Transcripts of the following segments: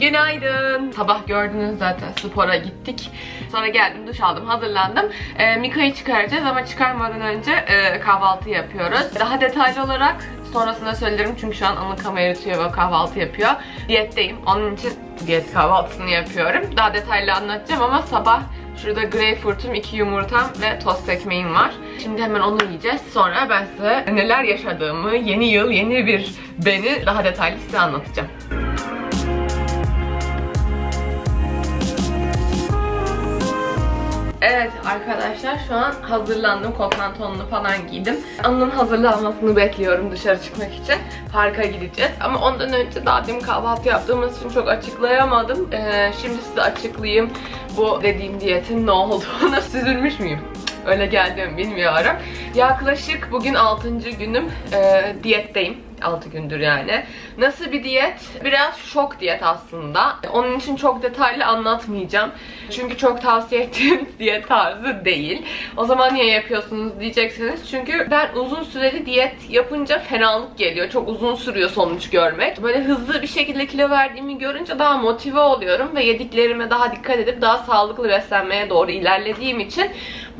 Günaydın. Sabah gördünüz zaten spora gittik. Sonra geldim duş aldım hazırlandım. Ee, Mika'yı çıkaracağız ama çıkarmadan önce e, kahvaltı yapıyoruz. Daha detaylı olarak sonrasında söylerim çünkü şu an Anıl kamera tutuyor ve kahvaltı yapıyor. Diyetteyim. Onun için diyet kahvaltısını yapıyorum. Daha detaylı anlatacağım ama sabah Şurada greyfurtum, iki yumurtam ve tost ekmeğim var. Şimdi hemen onu yiyeceğiz. Sonra ben size neler yaşadığımı, yeni yıl, yeni bir beni daha detaylı size anlatacağım. Evet arkadaşlar şu an hazırlandım. Kot pantolonunu falan giydim. Anının hazırlanmasını bekliyorum dışarı çıkmak için. Parka gideceğiz. Ama ondan önce daha demin kahvaltı yaptığımız için çok açıklayamadım. Ee, şimdi size açıklayayım bu dediğim diyetin ne olduğunu. Süzülmüş müyüm? Öyle geldim bilmiyorum. Yaklaşık bugün 6. günüm e, diyetteyim. 6 gündür yani. Nasıl bir diyet? Biraz şok diyet aslında. Onun için çok detaylı anlatmayacağım. Çünkü çok tavsiye ettiğim diyet tarzı değil. O zaman niye yapıyorsunuz diyeceksiniz. Çünkü ben uzun süreli diyet yapınca fenalık geliyor. Çok uzun sürüyor sonuç görmek. Böyle hızlı bir şekilde kilo verdiğimi görünce daha motive oluyorum ve yediklerime daha dikkat edip daha sağlıklı beslenmeye doğru ilerlediğim için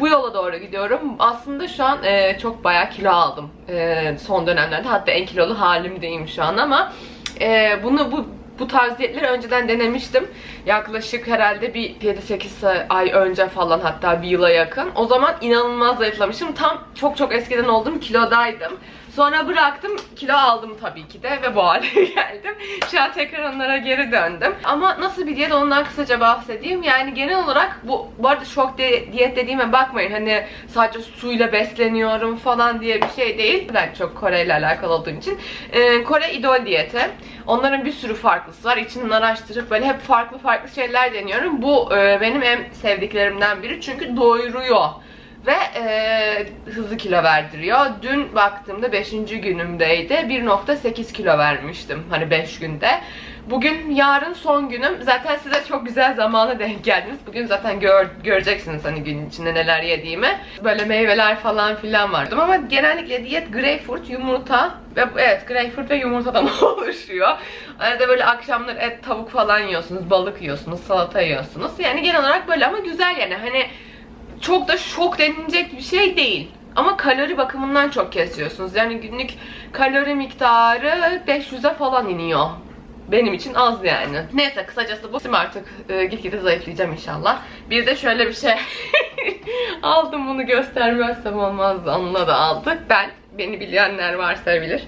bu yola doğru gidiyorum. Aslında şu an e, çok bayağı kilo aldım e, son dönemlerde. Hatta en kilolu halimdeyim şu an ama e, bunu bu bu tarz diyetleri önceden denemiştim. Yaklaşık herhalde bir 7-8 ay önce falan hatta bir yıla yakın. O zaman inanılmaz zayıflamışım. Tam çok çok eskiden olduğum kilodaydım. Sonra bıraktım, kilo aldım tabii ki de ve bu hale geldim. Şu an tekrar onlara geri döndüm. Ama nasıl bir diyet ondan kısaca bahsedeyim. Yani genel olarak bu, bu arada şok de- diyet dediğime bakmayın. Hani sadece suyla besleniyorum falan diye bir şey değil. Ben çok Kore ile alakalı olduğum için. Ee, Kore idol diyeti. Onların bir sürü farklısı var. İçinden araştırıp böyle hep farklı farklı şeyler deniyorum. Bu e, benim en sevdiklerimden biri çünkü doyuruyor ve e, hızlı kilo verdiriyor. Dün baktığımda 5. günümdeydi. 1.8 kilo vermiştim hani 5 günde. Bugün yarın son günüm. Zaten size çok güzel zamana denk geldiniz. Bugün zaten gör, göreceksiniz hani gün içinde neler yediğimi. Böyle meyveler falan filan vardı ama genellikle diyet greyfurt, yumurta ve evet greyfurt ve yumurtadan oluşuyor. Arada böyle akşamları et, tavuk falan yiyorsunuz, balık yiyorsunuz, salata yiyorsunuz. Yani genel olarak böyle ama güzel yani hani çok da şok denilecek bir şey değil. Ama kalori bakımından çok kesiyorsunuz. Yani günlük kalori miktarı 500'e falan iniyor. Benim için az yani. Neyse kısacası bu. Şimdi artık e, gitgide zayıflayacağım inşallah. Bir de şöyle bir şey aldım bunu göstermezsem olmazdı. Onunla da aldık. Ben, beni bilenler varsa bilir.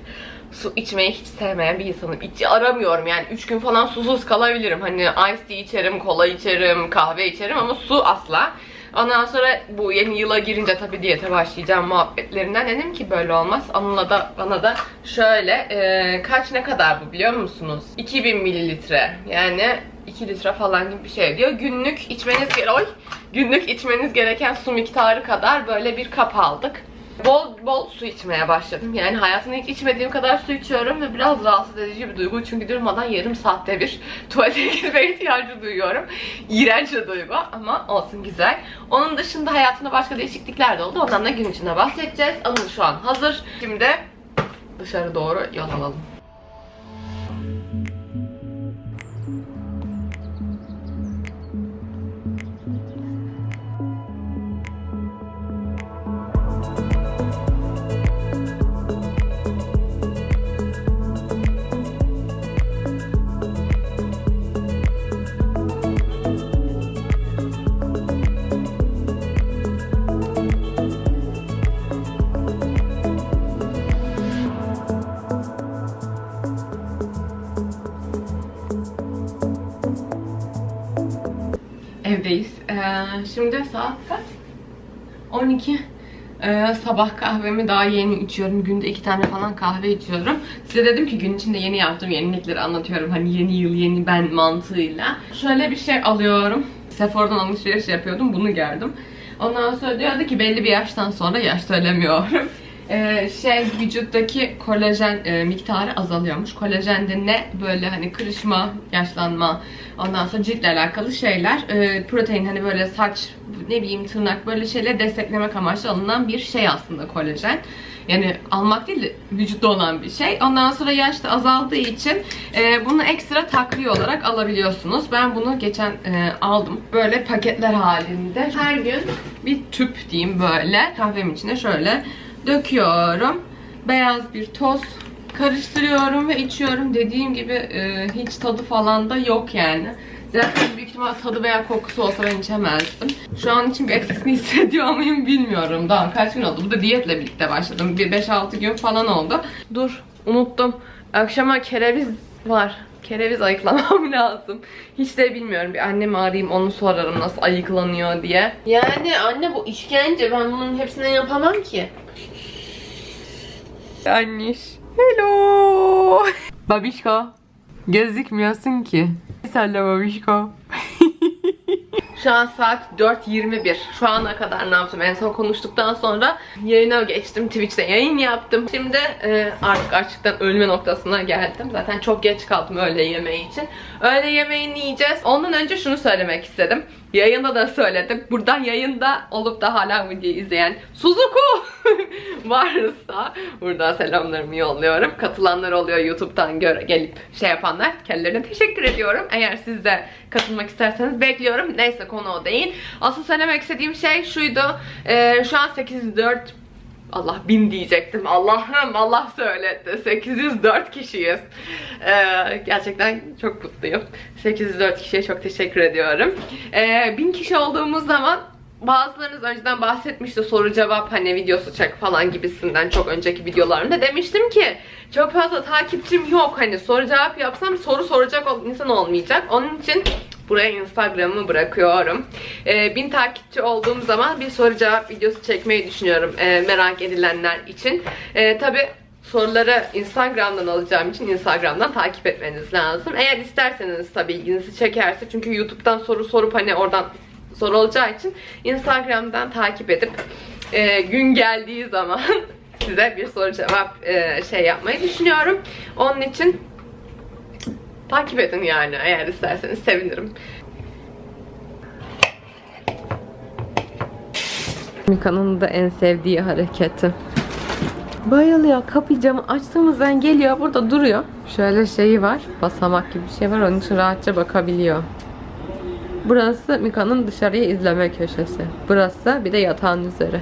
Su içmeyi hiç sevmeyen bir insanım. Hiç aramıyorum yani 3 gün falan susuz kalabilirim. Hani ice tea içerim, kola içerim, kahve içerim ama su asla. Ondan sonra bu yeni yıla girince tabii diyete başlayacağım muhabbetlerinden dedim ki böyle olmaz. Anıl'a da bana da şöyle e, kaç ne kadar bu biliyor musunuz? 2000 mililitre yani 2 litre falan gibi bir şey diyor. Günlük içmeniz Oy! günlük içmeniz gereken su miktarı kadar böyle bir kap aldık. Bol bol su içmeye başladım. Yani hayatımda hiç içmediğim kadar su içiyorum ve biraz rahatsız edici bir duygu. Çünkü durmadan yarım saatte bir tuvalete gitmeye ihtiyacı duyuyorum. İğrenç bir duygu ama olsun güzel. Onun dışında hayatımda başka değişiklikler de oldu. Ondan da gün içinde bahsedeceğiz. Anıl şu an hazır. Şimdi dışarı doğru yol alalım. Şimdi saat kaç? 12. Ee, sabah kahvemi daha yeni içiyorum. Günde iki tane falan kahve içiyorum. Size dedim ki gün içinde yeni yaptığım yenilikleri anlatıyorum. Hani yeni yıl yeni ben mantığıyla. Şöyle bir şey alıyorum. Sephora'dan alışveriş yapıyordum. Bunu gördüm. Ondan sonra diyordu ki belli bir yaştan sonra yaş söylemiyorum. Ee, şey vücuttaki kolajen e, miktarı azalıyormuş. Kolajen de ne böyle hani kırışma, yaşlanma, Ondan sonra ciltle alakalı şeyler. Ee, protein hani böyle saç, ne bileyim tırnak böyle şeyleri desteklemek amaçlı alınan bir şey aslında kolajen. Yani almak değil de vücutta olan bir şey. Ondan sonra yaş da azaldığı için e, bunu ekstra takviye olarak alabiliyorsunuz. Ben bunu geçen e, aldım. Böyle paketler halinde. Her gün bir tüp diyeyim böyle. Kahvemin içine şöyle döküyorum. Beyaz bir toz karıştırıyorum ve içiyorum. Dediğim gibi e, hiç tadı falan da yok yani. Zaten büyük ihtimal tadı veya kokusu olsa ben içemezdim. Şu an için bir etkisini hissediyor muyum bilmiyorum. Daha kaç gün oldu? Bu da diyetle birlikte başladım. Bir 5-6 gün falan oldu. Dur unuttum. Akşama kereviz var. Kereviz ayıklamam lazım. Hiç de bilmiyorum. Bir annemi arayayım onu sorarım nasıl ayıklanıyor diye. Yani anne bu işkence. Ben bunun hepsini yapamam ki. Anniş. Hello. Babişko. Gözükmüyorsun ki. Sen de babişko. Şu an saat 4.21. Şu ana kadar ne yaptım? En son konuştuktan sonra yayına geçtim. Twitch'te yayın yaptım. Şimdi e, artık açlıktan ölme noktasına geldim. Zaten çok geç kaldım öğle yemeği için. Öğle yemeğini yiyeceğiz. Ondan önce şunu söylemek istedim. Yayında da söyledim. Buradan yayında olup da hala videoyu izleyen Suzuku varsa buradan selamlarımı yolluyorum. Katılanlar oluyor YouTube'dan göre gelip şey yapanlar. Kendilerine teşekkür ediyorum. Eğer siz de katılmak isterseniz bekliyorum. Neyse konu o değil. Asıl söylemek istediğim şey şuydu. Ee, şu an 804 Allah bin diyecektim. Allah'ım Allah söyletti. 804 kişiyiz. Ee, gerçekten çok mutluyum. 804 kişiye çok teşekkür ediyorum. Ee, bin kişi olduğumuz zaman bazılarınız önceden bahsetmişti soru cevap hani videosu çek falan gibisinden çok önceki videolarımda demiştim ki çok fazla takipçim yok hani soru cevap yapsam soru soracak insan olmayacak onun için buraya instagram'ımı bırakıyorum Ee, bin takipçi olduğum zaman bir soru cevap videosu çekmeyi düşünüyorum ee, merak edilenler için ee, tabi soruları Instagram'dan alacağım için Instagram'dan takip etmeniz lazım. Eğer isterseniz tabii ilginizi çekerse çünkü YouTube'dan soru sorup hani oradan soru olacağı için Instagram'dan takip edip e, gün geldiği zaman size bir soru cevap e, şey yapmayı düşünüyorum. Onun için takip edin yani eğer isterseniz sevinirim. Mika'nın da en sevdiği hareketi. Bayılıyor. Kapı camı açtığımızdan geliyor. Burada duruyor. Şöyle şeyi var. Basamak gibi bir şey var. Onun için rahatça bakabiliyor. Burası Mika'nın dışarıyı izleme köşesi. Burası bir de yatağın üzeri.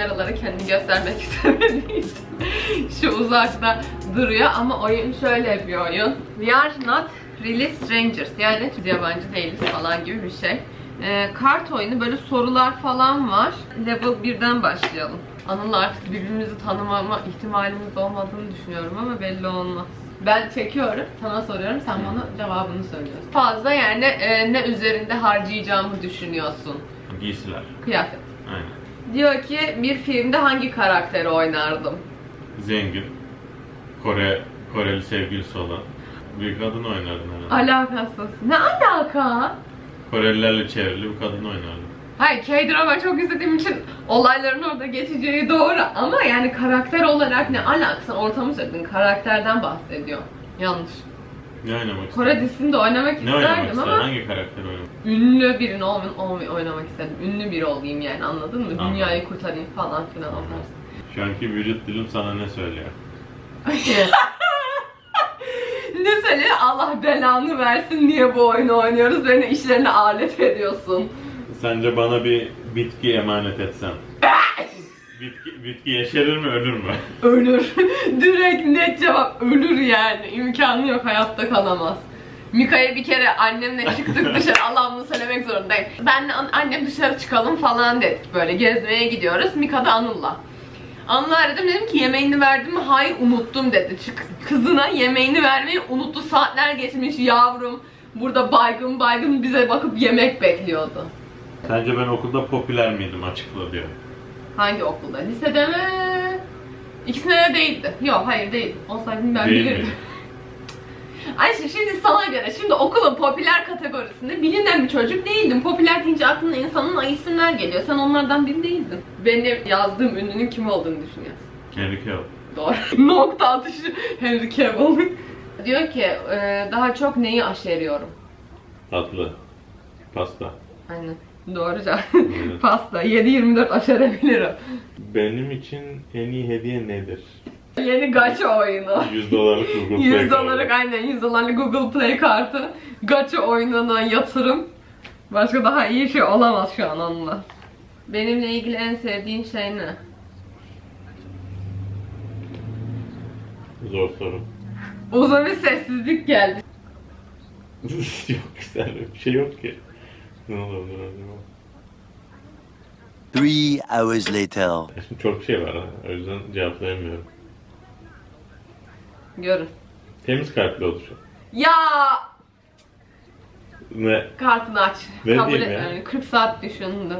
Kameralara kendini göstermek istemediği için şu uzakta duruyor ama oyun şöyle bir oyun. We are not really strangers yani yabancı değiliz falan gibi bir şey. Ee, kart oyunu böyle sorular falan var. Level 1'den başlayalım. Anıl'la artık birbirimizi tanımama ihtimalimiz olmadığını düşünüyorum ama belli olmaz. Ben çekiyorum, sana soruyorum, sen bana cevabını söylüyorsun. Fazla yani e, ne üzerinde harcayacağımı düşünüyorsun. Giysiler. Kıyafet. Aynen. Diyor ki bir filmde hangi karakteri oynardım? Zengin. Kore Koreli sevgilisi olan bir kadın oynardın herhalde. Alakasız. Ne alaka? Korelilerle çevrili bir kadın oynardın. Hayır K-drama çok izlediğim için olayların orada geçeceği doğru ama yani karakter olarak ne alakası? Ortamı söyledin karakterden bahsediyor. Yanlış. Ne oynamak? Kore dizisinde oynamak Ne oynamak isterdim istedin? ama Hangi karakter oynamak ünlü birini ol, ol- oynamak istedim. Ünlü biri olayım yani anladın mı? Anladım. Dünyayı kurtarayım falan filan o tarz. Şu anki vücut dilim sana ne söylüyor? ne söyle Allah belanı versin niye bu oyunu oynuyoruz beni işlerine alet ediyorsun. Sence bana bir bitki emanet etsem? Bitki, bitki yeşerir mi ölür mü? Ölür. Direkt net cevap ölür yani. İmkanı yok hayatta kalamaz. Mika'ya bir kere annemle çıktık dışarı. Allah bunu söylemek zorundayım. An- annem dışarı çıkalım falan dedik böyle gezmeye gidiyoruz. Mika da Anıl'la. Anla aradım dedim ki yemeğini verdim mi? Hayır unuttum dedi. Kızına yemeğini vermeyi unuttu. Saatler geçmiş yavrum. Burada baygın baygın bize bakıp yemek bekliyordu. Sence ben okulda popüler miydim açıkla diyor. Hangi okulda? Lisede mi? İkisine de değildi. Yok hayır değil. Olsaydım ben Değil bilirdim. Ayşe şimdi sana göre şimdi okulun popüler kategorisinde bilinen bir çocuk değildin. Popüler deyince aklına insanın isimler geliyor. Sen onlardan biri değildin. Benim yazdığım ünlünün kim olduğunu düşünüyorsun. Henry Cavill. Doğru. Nokta atışı Henry Cavill. Diyor ki e, daha çok neyi aşeriyorum? Tatlı. Pasta. Aynen. Doğru cevap. Evet. Pasta. 7-24 aşerabilirim. Benim için en iyi hediye nedir? Yeni gacha oyunu. 100 dolarlık Google Play 100 dolarlık kartı. aynen 100 dolarlık Google Play kartı. Gacha oyununa yatırım. Başka daha iyi şey olamaz şu an onunla. Benimle ilgili en sevdiğin şey ne? Zor soru. Uzun bir sessizlik geldi. yok güzel bir şey yok ki. Ne olabilir acaba? Three hours later. Şimdi çok şey var ha. O yüzden cevaplayamıyorum. Görün. Temiz kalpli oluşu. Ya Ne? kartını aç. Ne Kabul diyeyim ya? etmiyorum. 40 saat düşündüm.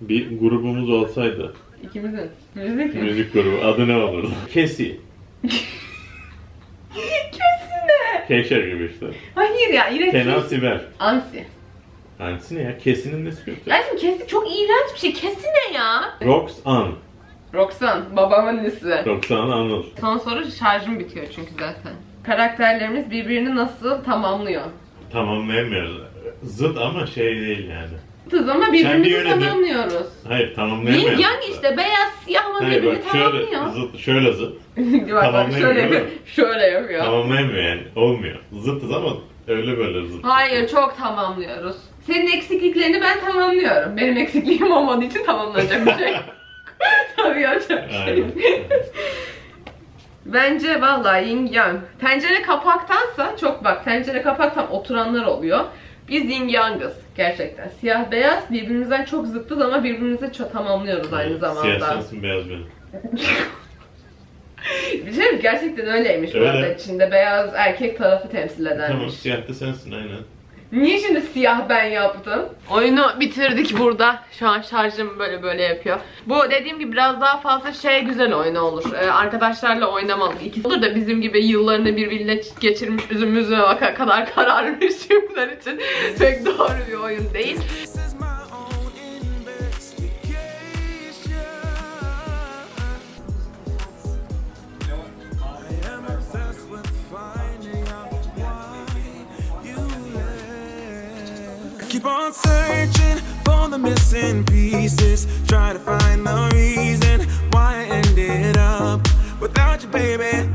Bir grubumuz olsaydı. İkimizin. Müzik mi? Müzik grubu. Adı ne olurdu? Kesi. Kesine. Keşer gibi işte. Hayır ya iğrenç. Kenan Sibel. Ansi. Hangisi ne ya? Kesinin nesi kötü? Ya şimdi kesi çok iğrenç bir şey. Kesi ne ya? Roxanne. Roxanne. Babamın ismi. Roxanne Anıl. Son soru şarjım bitiyor çünkü zaten. Karakterlerimiz birbirini nasıl tamamlıyor? Tamamlayamıyoruz. Zıt ama şey değil yani. Kız ama bir birbirimizi tamamlıyoruz. Hayır Yin tamamlayamıyoruz. yang işte beyaz siyah ama Hayır birbirini bak şöyle tamamlıyor. zıt, şöyle zıt. bak bak şöyle yapıyor. değil mi? Şöyle yapıyor. Tamamlayamıyor yani. Olmuyor. Zıtız ama öyle böyle zıt. Hayır çok tamamlıyoruz. Senin eksikliklerini ben tamamlıyorum. Benim eksikliğim olmadığı için tamamlanacak bir şey. Tabii yapacak bir şey. Bence vallahi yin yang. Tencere kapaktansa çok bak tencere kapaktan oturanlar oluyor. Biz yin yangız gerçekten. Siyah beyaz birbirimizden çok zıttız ama birbirimizi çok tamamlıyoruz aynı Siyah zamanda. sensin beyaz benim. Bir şey mi? Gerçekten öyleymiş bu Öyle. arada. İçinde beyaz erkek tarafı temsil edermiş. Tamam siyah da sensin aynen. Niye şimdi siyah ben yaptım? Oyunu bitirdik burada. Şu an şarjım böyle böyle yapıyor. Bu dediğim gibi biraz daha fazla şey güzel oyun olur. Ee, arkadaşlarla oynamalı. İkisi olur da bizim gibi yıllarını birbiriyle geçirmiş üzüm üzüme kadar düşümler için pek doğru bir oyun değil. The missing pieces. Try to find the reason why I ended up without you, baby.